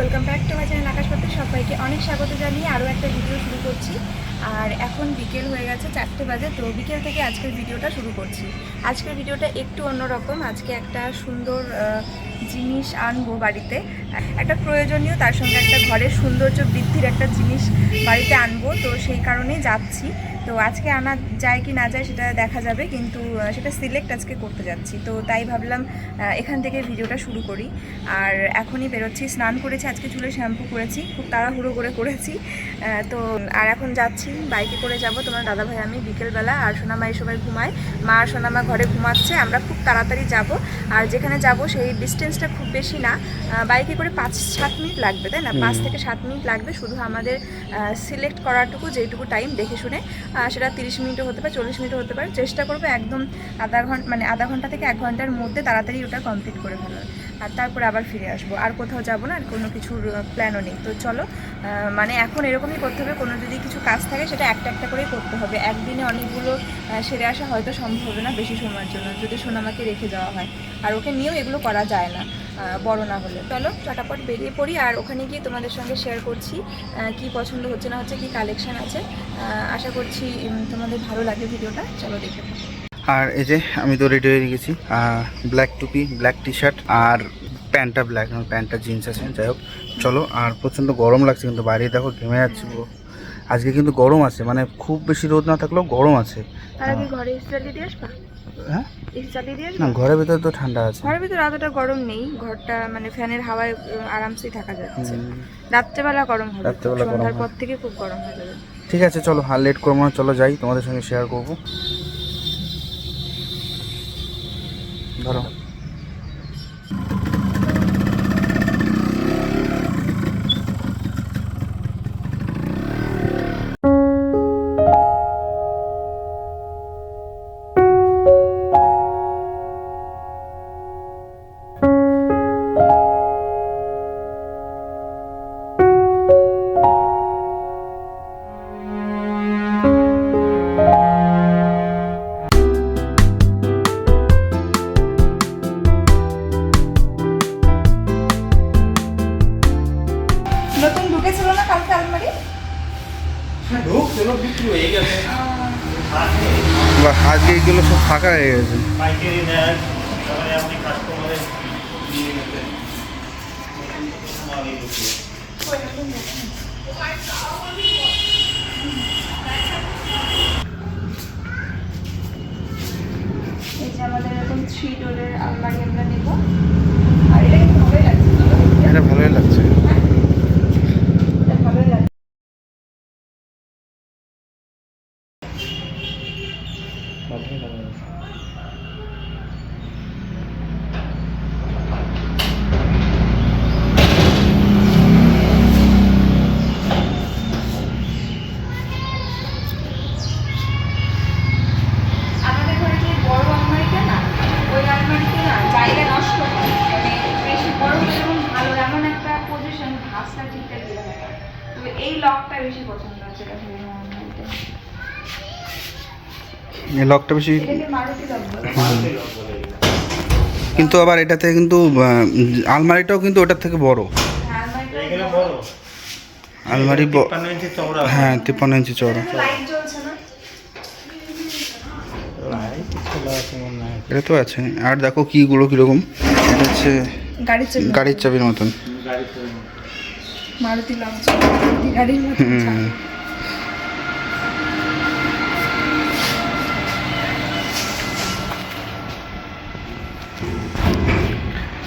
Welcome back to my channel আকাশপথে। সবাইকে অনেক স্বাগত জানিয়ে আরও একটা ভিডিও শুরু করছি। আর এখন বিকেল হয়ে গেছে চারটে বাজে, তো বিকেল থেকে আজকের ভিডিওটা শুরু করছি। আজকের ভিডিওটা একটু অন্যরকম। আজকে একটা সুন্দর জিনিস আনব বাড়িতে। একটা প্রয়োজনীয়, তার সঙ্গে একটা ঘরের সৌন্দর্য বৃদ্ধির একটা জিনিস বাড়িতে আনব। তো সেই কারণেই যাচ্ছি। তো আজকে আনা যায় কি না যায় সেটা দেখা যাবে, কিন্তু সেটা সিলেক্ট আজকে করতে যাচ্ছি। তো তাই ভাবলাম এখান থেকে ভিডিওটা শুরু করি। আর এখনই বেরোচ্ছি, স্নান করেছি, আজকে চুলে শ্যাম্পু করেছি, খুব তাড়াহুড়ো করে করেছি। তো, আর এখন যাচ্ছি, বাইকে করে যাব। তোমার দাদাভাই, আমি বিকেলবেলা, আর সোনামা সবাই ঘুমায়। মা আর সোনামা ঘরে ঘুমাচ্ছে, আমরা খুব তাড়াতাড়ি যাব। আর যেখানে যাব, সেই ডিস্টেন্সটা খুব বেশি না। বাইকে করে পাঁচ সাত মিনিট লাগবে তাই না? পাঁচ থেকে সাত মিনিট লাগবে শুধু আমাদের সিলেক্ট করাটুকু যেটুকু টাইম দেখে শুনে। সেটা তিরিশ মিনিটও হতে পারে চল্লিশ মিনিটও হতে পারে। চেষ্টা করব একদম আধা ঘণ্টা মানে আধা ঘণ্টা থেকে এক ঘণ্টার মধ্যে তাড়াতাড়ি ওটা কমপ্লিট করে ফেলার। আর তারপরে আবার ফিরে আসব। আর কোথাও যাব না আর কোনো কিছুর প্ল্যানও নেই। তো চলো মানে এখন এরকমই করতে হবে, কোনো যদি কিছু কাজ থাকে সেটা একটা একটা করেই করতে হবে। একদিনে অনেকগুলো সেরে আসা হয়তো সম্ভব হবে না বেশি সময়ের জন্য, যদি সোনামাকে রেখে যাওয়া হয়। আর ওকে নিয়েও এগুলো করা যায় না বড় না হলে। চলো, চটাপট বেরিয়ে পড়ি, আর ওখানে গিয়ে তোমাদের সঙ্গে শেয়ার করছি কি পছন্দ হচ্ছে না হচ্ছে, কি কালেকশান আছে। আশা করছি তোমাদের ভালো লাগে ভিডিওটা। চলো দেখে আর এই যে, আমি তো রেডি হয়ে গেছি ব্ল্যাক টুপি ব্ল্যাক টি শার্ট আর প্যান্টটা ব্ল্যাক এবং প্যান্টটা জিন্স আছে যাই হোক। চলো আর প্রচণ্ড গরম লাগছে কিন্তু বাইরে দেখো ঘেমে যাচ্ছে পুরো। আজকে কিন্তু গরম আছে মানে খুব বেশি রোদ না থাকলেও গরম আছে। হ্যাঁ। না ঘরের ভিতরে তো ঠান্ডা আছে। ঘরের ভিতরে অতটা গরম নেই ঘরটা মানে ফ্যানের হাওয়ায় আরামসেই থাকা যাচ্ছে রাত্রেবেলা গরম হবে। রাত্রেবেলা গরম পর থেকে খুব গরম হয়ে যাবে। ঠিক আছে চলো আর লেট করব না চলো যাই তোমাদের সঙ্গে শেয়ার করব। ধরো। এই আমাদের এরকম থ্রি ডোরের আলমারি আমরা নেব আর এটা ভালোই লাগছে। লকটা বেশি। কিন্তু আবার এটাতে কিন্তু আলমারিটাও কিন্তু ওটার থেকে বড়। আলমারি হ্যাঁ তিপ্পান্ন ইঞ্চি চওড়া। হয় এটা তো আছে। আর দেখো কীগুলো কীরকম। এটা হচ্ছে গাড়ির চাবির মতন। মারুতি গাড়ির মতো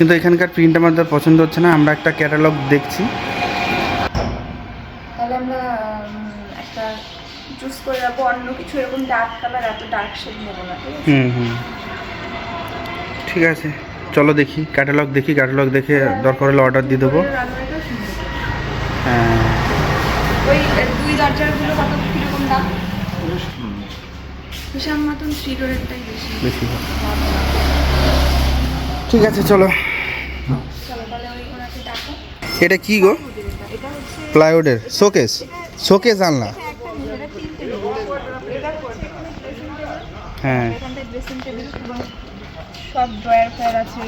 কিন্তু এখানকার প্রিন্ট আমাদের পছন্দ হচ্ছে না আমরা একটা ক্যাটালগ দেখছি। তাহলে আমরা একটা চুজ করে রাখব অন্য কিছু এরকম ডার্ক কালার এত ডার্ক শেড নেব না হুম হুম। ঠিক আছে চলো দেখি ক্যাটালগ দেখি ক্যাটালগ দেখে দরকার হলে অর্ডার দিয়ে দেবো। হ্যাঁ। ওই দুই দরজারগুলো কত কীরকম দাম? হিসাব মতন থ্রি ডোরেরটাই বেশি। বেশি। ঠিক আছে চলো। এটা কি গো? প্লাইউডের শোকেস শোকেস আনলা হ্যাঁ। সব ড্রয়ার ফয়ার আছে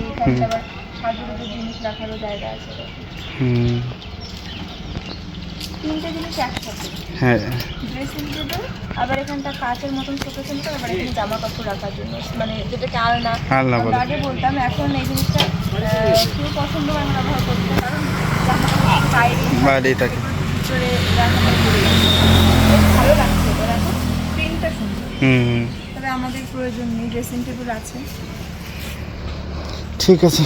জিনিস রাখারও জায়গা আছে। হুম। তিনটে জিনিস একসাথে। হ্যাঁ। ড্রেসিং টেবিল আবার এখানটা কাঁচের মতন ছোট ছোট আবার এখানে জামা কাপড় রাখার জন্য মানে যেটাকে আলনা। আলনা বলে। আগে বলতাম এখন এই জিনিসটা কেউ পছন্দ না ব্যবহার করতে কারণ বাইরে বাইরেই থাকে। ভিতরে ভালো লাগছে এবার এখন প্রিন্টটা সুন্দর হুম হুম। তবে আমাদের প্রয়োজন নেই ড্রেসিং টেবিল আছে। ঠিক আছে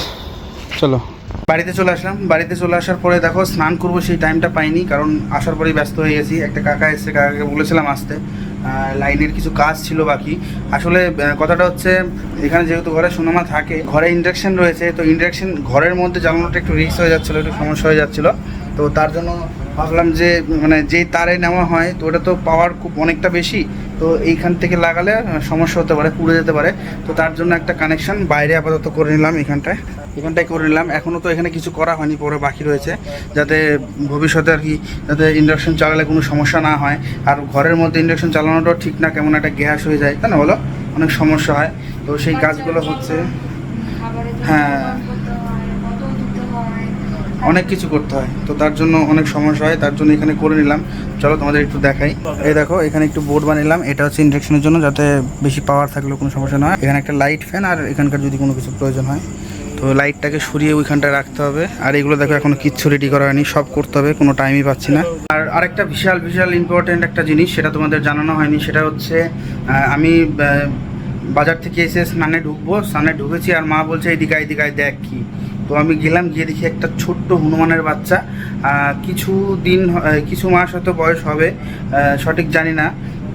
চলো। বাড়িতে চলে আসলাম। বাড়িতে চলে আসার পরে দেখো, স্নান করব সেই টাইমটা পাইনি, কারণ আসার পরেই ব্যস্ত হয়ে গেছি। একটা কাকা এসছে, কাকাকে বলেছিলাম আসতে। লাইনের কিছু কাজ ছিল বাকি। আসলে কথাটা হচ্ছে, এখানে যেহেতু ঘরে সুনামা থাকে, ঘরে ইন্ডাকশন রয়েছে, তো ইন্ডাকশন ঘরের মধ্যে জ্বালানোটা একটু রিস্ক হয়ে যাচ্ছিল, একটু সমস্যা হয়ে যাচ্ছিল। তো তার জন্য ভাবলাম যে মানে যেই তারে নেওয়া হয় তো ওটা তো পাওয়ার খুব অনেকটা বেশি তো এইখান থেকে লাগালে সমস্যা হতে পারে পুড়ে যেতে পারে। তো তার জন্য একটা কানেকশন বাইরে আপাতত করে নিলাম এখানটায়। এখানটায় করে নিলাম। এখনও তো এখানে কিছু করা হয়নি পরে বাকি রয়েছে। যাতে ভবিষ্যতে আর কি যাতে ইন্ডাকশন চালালে কোনো সমস্যা না হয়। আর ঘরের মধ্যে ইন্ডাকশন চালানোটাও ঠিক না কেমন একটা গ্যাস হয়ে যায়। তাই না বলো? অনেক সমস্যা হয়। তো সেই কাজগুলো হচ্ছে হ্যাঁ। অনেক কিছু করতে হয়। তো তার জন্য অনেক সমস্যা হয়, তার জন্য এখানে করে নিলাম। চলো তোমাদের একটু দেখাই। এই দেখো, এখানে একটু বোর্ড বানিলাম। এটা হচ্ছে ইন্ডাকশনের জন্য, যাতে বেশি পাওয়ার থাকলেও কোনো সমস্যা না হয়। এখানে একটা লাইট ফ্যান আর এখানকার যদি কোনো কিছু প্রয়োজন হয়। তো লাইটটাকে সরিয়ে ওইখানটায় রাখতে হবে। আর এগুলো দেখো, এখনও কিচ্ছু রেডি করা হয়নি। সব করতে হবে, কোনো টাইমই পাচ্ছি না। আর আরেকটা বিশাল বিশাল ইম্পর্টেন্ট একটা জিনিস, সেটা তোমাদের জানানো হয়নি। সেটা হচ্ছে আমি বাজার থেকে এসে স্নানে ঢুকবো। স্নানে ঢুকেছি আর মা বলছে, এদিকে এদিকে দেখ কি। তো আমি গেলাম, গিয়ে দেখি একটা ছোট্ট হনুমানের বাচ্চা। কিছু দিন কিছু মাস হয়তো বয়স হবে সঠিক জানি না।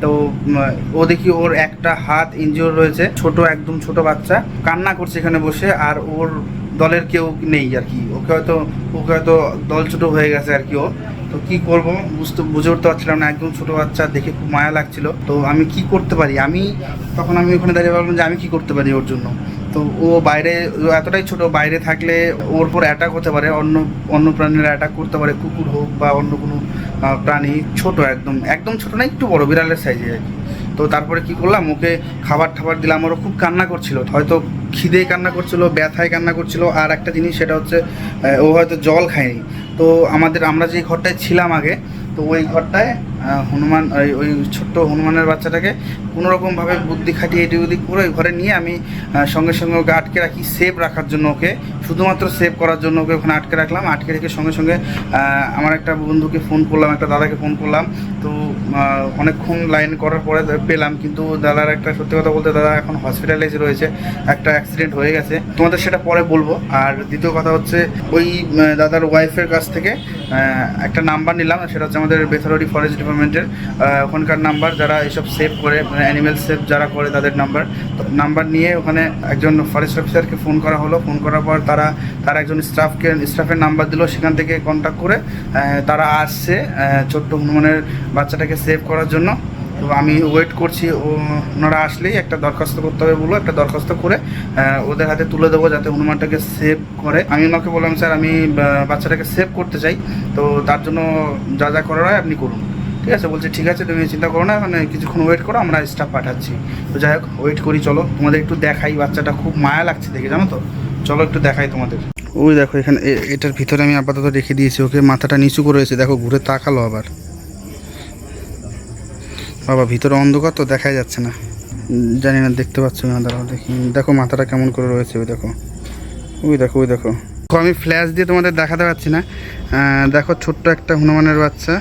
তো ও দেখি ওর একটা হাত ইনজিওর রয়েছে, ছোট, একদম ছোট বাচ্চা। কান্না করছে এখানে বসে, আর ওর দলের কেউ নেই আর কি। ওকে হয়তো ওকে হয়তো দল ছোট হয়ে গেছে আর কি ও। তো কি করব, বুঝতে, বুঝে উঠতে পারছিলাম না, একদম ছোট বাচ্চা, দেখে খুব মায়া লাগছিল। তো আমি কি করতে পারি? আমি, তখন আমি ওখানে দাঁড়িয়ে ভাবলাম যে আমি কি করতে পারি ওর জন্য? তো ও বাইরে এতটাই ছোট, বাইরে থাকলে ওর উপর অ্যাটাক হতে পারে, অন্য অন্য প্রাণীরা অ্যাটাক করতে পারে, কুকুর হোক বা অন্য কোনো প্রাণী ছোট একদম একদম ছোট না, একটু বড়, বিড়ালের সাইজে আর কি। তো তারপরে কি করলাম, ওকে খাবার টাবার দিলাম, ওরা খুব কান্না করছিল, হয়তো খিদে কান্না করছিল, ব্যথায় কান্না করছিল, আর একটা জিনিস সেটা হচ্ছে ও হয়তো জল খায়নি। তো আমাদের, আমরা যে ঘরটায় ছিলাম আগে, তো ওই ঘরটায় হনুমান, ওই ওই ছোট্ট হনুমানের বাচ্চাটাকে কোনো রকমভাবে বুদ্ধি খাটিয়ে এদিক ওদিক করে ঘরে নিয়ে আমি সঙ্গে সঙ্গে ওকে আটকে রাখি সেভ রাখার জন্য ওকে। শুধুমাত্র সেভ করার জন্য ওকে ওখানে আটকে রাখলাম। আটকে রেখে সঙ্গে সঙ্গে আমার একটা বন্ধুকে ফোন করলাম, একটা দাদাকে ফোন করলাম। তো অনেকক্ষণ লাইন করার পরে পেলাম। কিন্তু দাদার একটা, সত্যি কথা বলতে দাদা এখন হসপিটালাইজ রয়েছে। একটা অ্যাক্সিডেন্ট হয়ে গেছে। তোমাদের সেটা পরে বলব। আর দ্বিতীয় কথা হচ্ছে, ওই দাদার ওয়াইফের কাছ থেকে একটা নাম্বার নিলাম। সেটা হচ্ছে আমাদের বেথরডি ফরেস্ট ডিপার্টমেন্টের ওখানকার নাম্বার যারা এসব সেভ করে অ্যানিমেল সেভ যারা করে তাদের নাম্বার নাম্বার নিয়ে ওখানে একজন ফরেস্ট অফিসারকে ফোন করা হলো। ফোন করার পর তারা, তার একজন স্টাফকে স্টাফের নাম্বার দিল। সেখান থেকে কন্ট্যাক্ট করে তারা আসছে ছোট্ট হনুমানের বাচ্চাটাকে সেভ করার জন্য। তো আমি ওয়েট করছি ওনারা আসলেই একটা দরখাস্ত করতে হবে বলো একটা দরখাস্ত করে ওদের হাতে তুলে দেবো যাতে হনুমানটাকে সেভ করে। আমি ওনাকে বললাম, স্যার, আমি বাচ্চাটাকে সেভ করতে চাই। তো তার জন্য যা যা করার হয় আপনি করুন। ঠিক আছে, বলছে, ঠিক আছে, তুমি চিন্তা করো না মানে কিছুক্ষণ ওয়েট করো, আমরা স্টাফ পাঠাচ্ছি। তো যাই হোক ওয়েট করি, চলো। তোমাদের একটু দেখাই, বাচ্চাটা খুব মায়া লাগছে দেখে, জানো তো? চলো একটু দেখাই তোমাদের। ওই দেখো, এখানে এটার ভিতরে আমি আপাতত রেখে দিয়েছি, ওকে মাথাটা নিচু করে রয়েছে। দেখো, ঘুরে তাকালো আবার। বাবা, ভিতরে অন্ধকার তো দেখাই যাচ্ছে না। জানি না, দেখতে পাচ্ছ না দাঁড়াও, দেখি। দেখো, মাথাটা কেমন করে রয়েছে, ওই দেখো। ওই দেখো ওই দেখো। আমি ফ্ল্যাশ দিয়ে তোমাদের দেখাতে পারছি না। দেখো, ছোট্ট একটা হনুমানের বাচ্চা।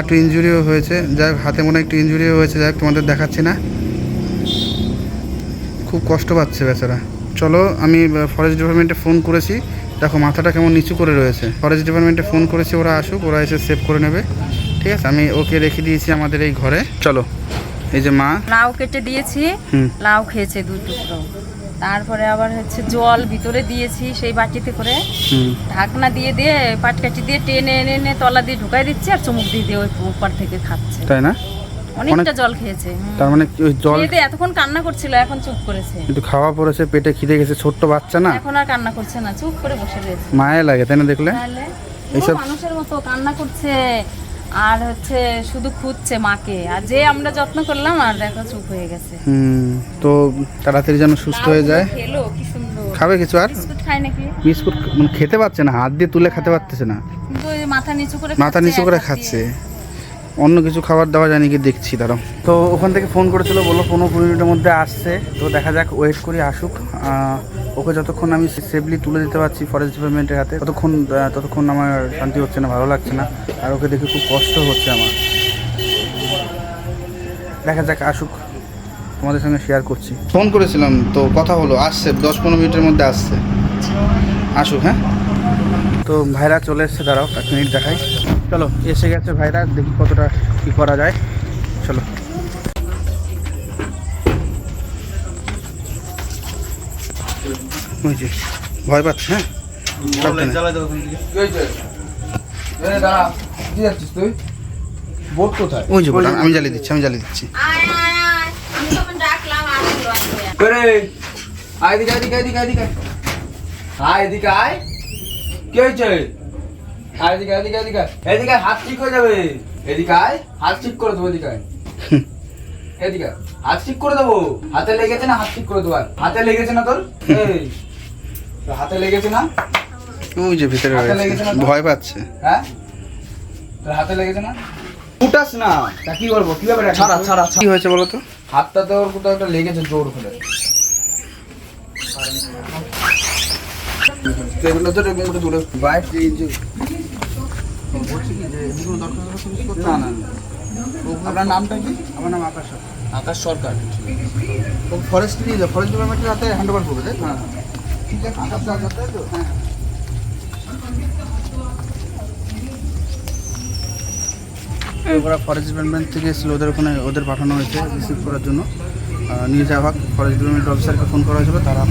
একটু ইঞ্জুরিও হয়েছে। যাই হোক হাতে মনে একটু ইঞ্জুরিও হয়েছে যাই হোক তোমাদের দেখাচ্ছি না। খুব কষ্ট পাচ্ছে বেচারা। চলো আমি ফরেস্ট ডিপার্টমেন্টে ফোন করেছি। দেখো মাথাটা কেমন নিচু করে রয়েছে। ফরেস্ট ডিপার্টমেন্টে ফোন করেছি ওরা আসুক ওরা এসে সেভ করে নেবে। ঠিক আছে? আমি ওকে রেখে দিয়েছি আমাদের এই ঘরে। চলো এই যে মা। লাউ কেটে দিয়েছি। লাউ খেয়েছে দুই টুকরো। তারপরে আবার হচ্ছে জল ভিতরে দিয়েছি সেই বাটিতে করে। ঢাকনা দিয়ে দিয়ে পাটকাঠি দিয়ে টেনে এনে এনে তলা দিয়ে ঢুকাই দিচ্ছি আর চুমুক দিয়ে দিয়ে ওই উপর থেকে খাচ্ছে। তাই না? অনেকটা জল খেয়েছে তার মানে ওই জল খেয়ে এতক্ষণ কান্না করছিল এখন চুপ করেছে। একটু খাওয়া পড়েছে পেটে খিদে গেছে ছোট্ট বাচ্চা না? এখন আর কান্না করছে না চুপ করে বসে রয়েছে। মায়া লাগে তাই না দেখলে? এইসব- মানুষের মতো কান্না করছে। আর হচ্ছে শুধু খুঁজছে মাকে। আর যে আমরা যত্ন করলাম আর দেখো চুপ হয়ে গেছে। হুম তো তাড়াতাড়ি যেন সুস্থ হয়ে যায়। খেলো কি সুন্দর। খাবে কিছু আর? বিস্কুট খাই খায় নাকি? বিস্কুট মানে খেতে পারছে না হাত দিয়ে তুলে খেতে পারতেছে না। মাথা নিচু করে মাথা খাচ্ছে, নিচু করে খাচ্ছে। অন্য কিছু খাবার দাওয়া জানি কি দেখছি তারা তো ওখান থেকে ফোন করেছিল বলল পনেরো কুড়ি মিনিটের মধ্যে আসছে। তো দেখা যাক ওয়েট করি আসুক। আহ, ওকে যতক্ষণ আমি সেফলি তুলে দিতে পারছি ফরেস্ট ডিপার্টমেন্টের হাতে ততক্ষণ ততক্ষণ আমার শান্তি হচ্ছে না ভালো লাগছে না। আর ওকে দেখে খুব কষ্ট হচ্ছে আমার। দেখা যাক আসুক। তোমাদের সঙ্গে শেয়ার করছি। ফোন করেছিলাম তো কথা হলো আসছে দশ পনেরো মিনিটের মধ্যে আসছে। আসুক হ্যাঁ? তো ভাইরা চলে এসছে দাঁড়াও এক মিনিট দেখাই। চলো এসে গেছে ভাইরা দেখি কতটা কি করা যায়। চলো। ওই যে ভয় পাচ্ছে হ্যাঁ? ওই যে আমি জ্বালিয়ে দিচ্ছি আমি জ্বালিয়ে দিচ্ছি। আয়, আয়। আয় এদিকে এদিকে এদিকে এদিকে। আয় এদিকে আয়। কি হয়েছে? আয় এদিকে এদিকে এদিকে। এদিকে হাত ঠিক হয়ে যাবে। এদিকে আয় হাত ঠিক করে দেবো এদিকে এদিকে হাত ঠিক করে দেবো। হাতে লেগেছে না হাত ঠিক করে দেবো। হাতে লেগেছে না তোর? এই। তোর হাতে লেগেছে না? ওই যে ভিতরে রয়েছে। না? ভয় পাচ্ছে। হ্যাঁ? তোর হাতে লেগেছে না? উঠাস না। তা কি করব? কীভাবে ছাড়া ছাড়া কি হয়েছে বলো তো? হাতটা তো ওর কোথাও একটা লেগেছে জোর করে। টেবিল তো টেবিল একটু দূরে। বাইক এই যে না না না। আপনার নামটা কি? আমার নাম আকাশ আকাশ সরকার। ফরেস্ট নিয়ে যাও। ফরেস্ট ডিপার্টমেন্টের হাতে হ্যান্ড ওভার করবে তাই তো? ওরা ফরেস্ট ডিপার্টমেন্ট থেকে এসেছিল ওদের ওখানে ওদের পাঠানো হয়েছে রিসিভ করার জন্য। নিয়ে যাওয়া হোক। ফরেস্ট ডিপার্টমেন্ট অফিসারকে ফোন করা হয়েছিল তারা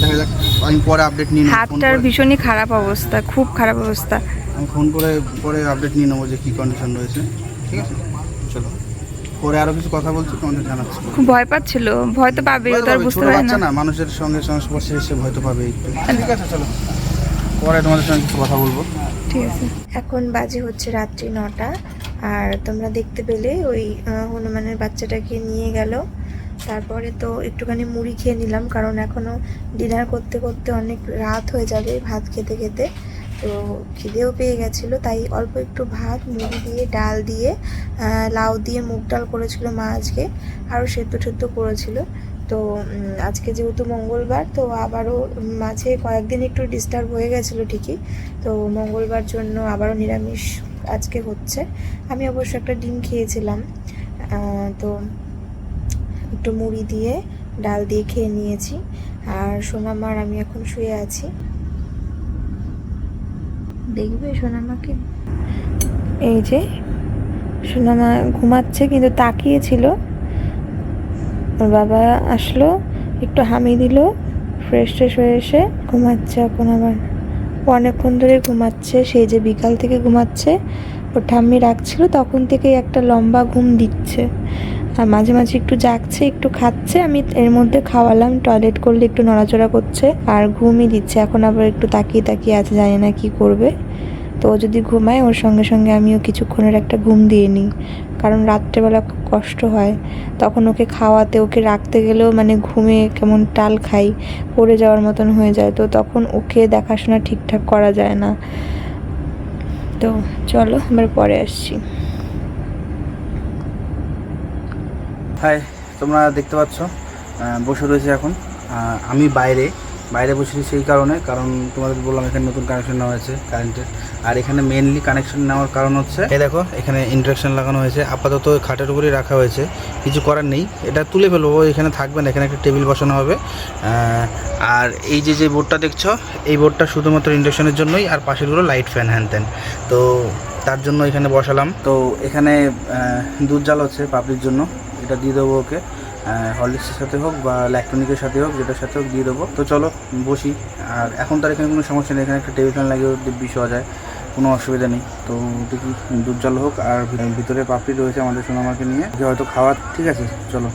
দেখা যাক আমি পরে আপডেট নিয়ে হাতটার ভীষণই খারাপ অবস্থা খুব খারাপ অবস্থা। আমি ফোন করে পরে আপডেট নিয়ে নেব যে কী কন্ডিশন রয়েছে। ঠিক আছে? পরে আরও কিছু কথা বলছি তোমাদের জানাচ্ছি। খুব ভয় পাচ্ছিল। ভয় তো পাবে ও ভয় তো তো আর বুঝতে পারে না। না মানুষের সঙ্গে সংস্পর্শে এসে ভয় তো পাবে একটু ঠিক আছে চলো। পরে তোমাদের সঙ্গে কিছু কথা বলব। ঠিক আছে। এখন বাজে হচ্ছে রাত্রি নটা আর তোমরা দেখতে পেলে ওই হনুমানের বাচ্চাটাকে নিয়ে গেল। তারপরে তো একটুখানি মুড়ি খেয়ে নিলাম কারণ এখনও ডিনার করতে করতে অনেক রাত হয়ে যাবে ভাত খেতে খেতে। তো খিদেও পেয়ে গেছিল, তাই অল্প একটু ভাত, মুড়ি দিয়ে, ডাল দিয়ে লাউ দিয়ে মুগ ডাল করেছিল মা আজকে, আরও সেদ্ধ টেদ্ধ করেছিল। তো আজকে যেহেতু মঙ্গলবার, তো আবারও মাঝে কয়েকদিন একটু ডিস্টার্ব হয়ে গেছিল ঠিকই, তো মঙ্গলবার জন্য আবারও নিরামিষ আজকে হচ্ছে। আমি অবশ্য একটা ডিম খেয়েছিলাম তো একটু মুড়ি দিয়ে, ডাল দিয়ে খেয়ে নিয়েছি, আর সোনামার আমি এখন শুয়ে আছি। দেখবে সোনামাকে? এই যে, সোনামা ঘুমাচ্ছে কিন্তু তাকিয়েছিল। ওর বাবা আসলো, একটু হামি দিল ফ্রেশ ট্রেশ হয়ে এসে ঘুমাচ্ছে এখন আবার। অনেকক্ষণ ধরে ঘুমাচ্ছে সেই যে বিকাল থেকে ঘুমাচ্ছে, ওর ঠাম্মি রাখছিল তখন থেকেই একটা লম্বা ঘুম দিচ্ছে। আর মাঝে মাঝে একটু জাগছে, একটু খাচ্ছে, আমি এর মধ্যে খাওয়ালাম টয়লেট করলে একটু নড়াচড়া করছে আর ঘুমই দিচ্ছে। এখন আবার একটু তাকিয়ে তাকিয়ে আছে, জানি না কি করবে। তো ও যদি ঘুমায়, ওর সঙ্গে সঙ্গে আমিও কিছুক্ষণের একটা ঘুম দিয়ে নিই। কারণ রাত্রেবেলা খুব কষ্ট হয়। তখন ওকে খাওয়াতে, ওকে রাখতে গেলেও মানে ঘুমে কেমন টাল খাই, পড়ে যাওয়ার মতন হয়ে যায়। তো তখন ওকে দেখাশোনা ঠিকঠাক করা যায় না। তো চলো, এবার পরে আসছি। হাই তোমরা দেখতে পাচ্ছ বসে রয়েছে এখন। আমি বাইরে বাইরে বসেছি সেই কারণে, কারণ তোমাদের বললাম এখানে নতুন কানেকশন নেওয়া হয়েছে কারেন্টের আর এখানে মেনলি কানেকশন নেওয়ার কারণ হচ্ছে, এই দেখো, এখানে ইন্ডাকশন লাগানো হয়েছে। আপাতত খাটের উপরেই রাখা হয়েছে, কিছু করার নেই। এটা তুলে ফেলব, এখানে থাকবে না, এখানে একটা টেবিল বসানো হবে। আর এই যে যে বোর্ডটা দেখছ, এই বোর্ডটা শুধুমাত্র ইন্ডাকশনের জন্যই, আর পাশেরগুলো লাইট ফ্যান হ্যান ত্যান তো তার জন্য এখানে বসালাম। তো এখানে দুধ জাল হচ্ছে পাপড়ির জন্য। এটা দিয়ে দেবো ওকে হরলিক্সের সাথে হোক বা ইলেকট্রনিকের সাথে হোক, যেটার সাথে হোক দিয়ে দেবো। তো চলো, বসি। আর এখন তার এখানে কোনো সমস্যা নেই, এখানে একটা টেবিল ফ্যান লাগিয়ে দিব্যি শোয়া যায়, কোনো অসুবিধা নেই। তো দেখি, দুধ জল হোক আর ভিতরে পাপড়ি রয়েছে আমাদের সোনামাকে নিয়ে। হয়তো খাওয়ার ঠিক আছে, চলো।